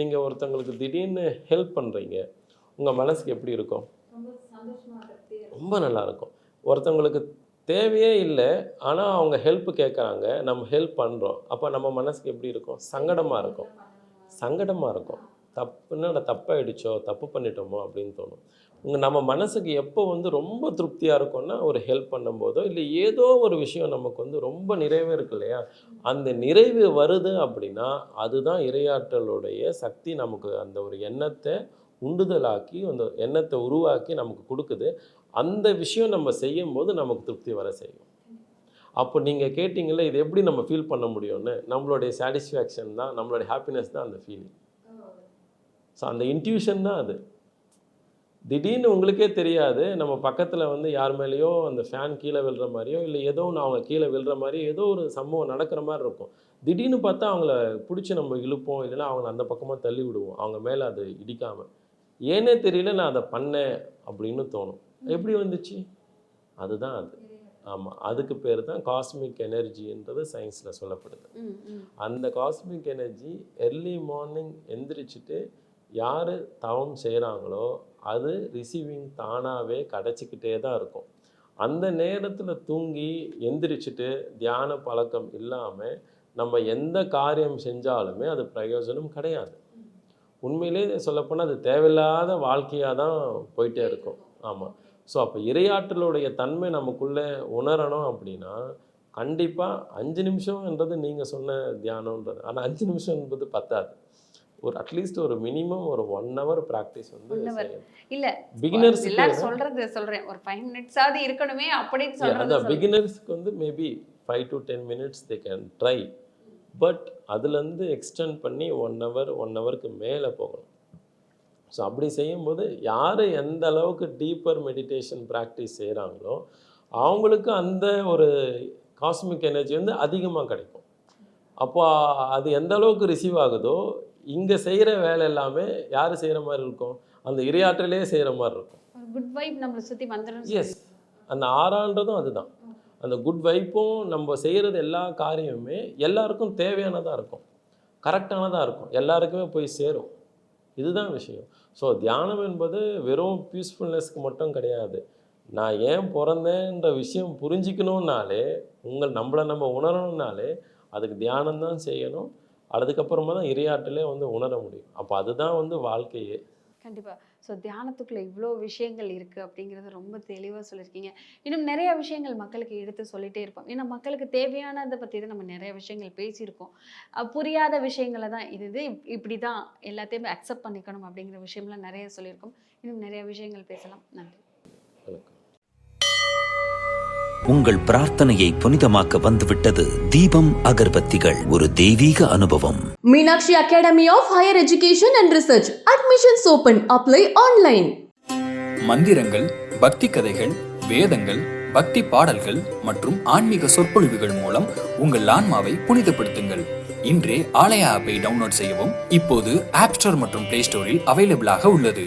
நீங்கள் ஒருத்தங்களுக்கு திடீர்னு ஹெல்ப் பண்ணுறீங்க உங்கள் மனசுக்கு எப்படி இருக்கும்? ரொம்ப நல்லா இருக்கும். ஒருத்தவங்களுக்கு தேவையே இல்லை ஆனால் அவங்க ஹெல்ப் கேட்குறாங்க நம்ம ஹெல்ப் பண்ணுறோம் அப்போ நம்ம மனசுக்கு எப்படி இருக்கும்? சங்கடமாக இருக்கும். சங்கடமாக இருக்கும். தப்புன்னா தப்பாயிடுச்சோ தப்பு பண்ணிட்டோமோ அப்படின்னு தோணும். உங்கள் நம்ம மனசுக்கு எப்போ வந்து ரொம்ப திருப்தியாக இருக்கும்னா ஒரு ஹெல்ப் பண்ணும்போதோ இல்லை ஏதோ ஒரு விஷயம் நமக்கு வந்து ரொம்ப நிறைவே இருக்கு இல்லையா? அந்த நிறைவு வருது அப்படின்னா அதுதான் இரையாற்றலுடைய சக்தி நமக்கு அந்த ஒரு எண்ணத்தை உண்டுதலாக்கி அந்த எண்ணத்தை உருவாக்கி நமக்கு கொடுக்குது. அந்த விஷயம் நம்ம செய்யும் போது நமக்கு திருப்தி வர செய்யும். அப்போ நீங்கள் கேட்டிங்கல்ல இது எப்படி நம்ம ஃபீல் பண்ண முடியும்னு? நம்மளுடைய சாட்டிஸ்ஃபேக்ஷன் தான் நம்மளுடைய ஹாப்பினஸ் தான் அந்த ஃபீலிங் ஸோ அந்த இன்ட்யூஷன் தான் அது. திடீர்னு உங்களுக்கே தெரியாது நம்ம பக்கத்தில் வந்து யார் மேலேயோ அந்த ஃபேன் கீழே விழுற மாதிரியோ இல்லை ஏதோ ஒன்று அவங்க கீழே விழுற மாதிரியோ ஏதோ ஒரு சம்பவம் நடக்கிற மாதிரி இருக்கும். திடீர்னு பார்த்தா அவங்கள பிடிச்சி நம்ம இழுப்போம் இல்லைன்னா அவங்கள அந்த பக்கமாக தள்ளி விடுவோம். அவங்க மேலே அது இடிக்காமல் ஏனே தெரியல நான் அதை பண்ணேன் அப்படின்னு தோணும். எப்படி வந்துச்சு அதுதான் அது. ஆமாம் அதுக்கு பேர் தான் காஸ்மிக் எனர்ஜின்றது சயின்ஸில் சொல்லப்படுது. அந்த காஸ்மிக் எனர்ஜி எர்லி மார்னிங் எந்திரிச்சிட்டு யார் தவம் செய்கிறாங்களோ அது ரிசீவிங் தானாகவே கிடச்சிக்கிட்டே தான் இருக்கும். அந்த நேரத்தில் தூங்கி எந்திரிச்சிட்டு தியான பழக்கம் இல்லாமல் நம்ம எந்த காரியம் செஞ்சாலுமே அது பிரயோஜனம் கிடையாது. உண்மையிலே சொல்லப்போனால் அது தேவையில்லாத வாழ்க்கையாக தான் போயிட்டே இருக்கும். ஆமாம் ஸோ அப்போ இரையாற்றலுடைய தன்மை நமக்குள்ளே உணரணும் அப்படின்னா கண்டிப்பாக அஞ்சு நிமிஷம்ன்றது நீங்கள் சொன்ன தியானம்ன்றது. ஆனால் அஞ்சு நிமிஷம் என்பது பத்தாது. ஒரு அட்லீஸ்ட் ஒரு மினிமம் ஒரு ஒன் ஹவர் ப்ராக்டிஸ் வந்து. இல்ல க்கு எல்லாரும் சொல்றது சொல்றேன். ஒரு ஃபைவ் மினிட்ஸ் ஆகுது இருக்கணுமே அப்படின்னு சொல்றது. பிகினர்ஸ்க்கு வந்து maybe five to ten minutes they can try but அதுலேருந்து எக்ஸ்டெண்ட் பண்ணி ஒன் ஹவர் ஒன் ஹவருக்கு மேலே போகணும். ஸோ அப்படி செய்யும்போது யார் எந்த அளவுக்கு டீப்பர் மெடிடேஷன் ப்ராக்டிஸ் செய்கிறாங்களோ அவங்களுக்கு அந்த ஒரு காஸ்மிக் எனர்ஜி வந்து அதிகமாக கிடைக்கும். அப்போ அது எந்த அளவுக்கு ரிசீவ் ஆகுதோ இங்கே செய்கிற வேலை எல்லாமே யார் செய்கிற மாதிரி இருக்கும்? அந்த இரையாற்றலே செய்கிற மாதிரி இருக்கும். குட் வைப் நம்மளை வந்துடும் எஸ் அந்த ஆறான்றதும் அதுதான். அந்த குட் வைப்பும் நம்ம செய்கிறது எல்லா காரியமுமே எல்லாருக்கும் தேவையானதாக இருக்கும். கரெக்டானதாக இருக்கும். எல்லாருக்குமே போய் சேரும். இதுதான் விஷயம். ஸோ தியானம் என்பது வெறும் பீஸ்ஃபுல்னஸ்க்கு மட்டும் கிடையாது. நான் ஏன் பிறந்தேன்ற விஷயம் புரிஞ்சிக்கணும்னாலே உங்கள் நம்மளை நம்ம உணரணும்னாலே அதுக்கு தியானம் தான் செய்யணும். அதுக்கப்புறமா தான் இரையாற்றலே வந்து உணர முடியும். அப்போ அதுதான் வந்து வாழ்க்கையே. கண்டிப்பா. ஸோ தியானத்துக்குள்ள இவ்வளோ விஷயங்கள் இருக்கு அப்படிங்கறது ரொம்ப தெளிவா சொல்லியிருக்கீங்க இன்னும் நிறைய விஷயங்கள் மக்களுக்கு எடுத்து சொல்லிட்டே இருப்போம். ஏன்னா மக்களுக்கு தேவையானதை பத்தி தான் நம்ம நிறைய விஷயங்கள் பேசியிருக்கோம். புரியாத விஷயங்களை தான் இது இது இப்- இப்படிதான் எல்லாத்தையுமே அக்செப்ட் பண்ணிக்கணும் அப்படிங்கிற விஷயம்லாம் நிறைய சொல்லியிருக்கோம். இன்னும் நிறைய விஷயங்கள் பேசலாம். நன்றி. வணக்கம். உங்கள் பிரார்த்தனையை புனிதமாக்க வந்துவிட்டது தீபம் அகர்பத்திகள் ஒரு தெய்வீக அனுபவம் Meenakshi Academy of Higher Education and Research. Admissions open. Apply online. மந்திரங்கள் பக்தி கதைகள் வேதங்கள் பக்தி பாடல்கள் மற்றும் ஆன்மீக சொற்பொழிவுகள் மூலம் உங்கள் ஆன்மாவை புனிதப்படுத்துங்கள் இன்றே ஆலயா ஆப்பை டவுன்லோட் செய்யவும் இப்போது ஆப் ஸ்டோர் மற்றும் பிளே ஸ்டோரில் அவைலபிளாக உள்ளது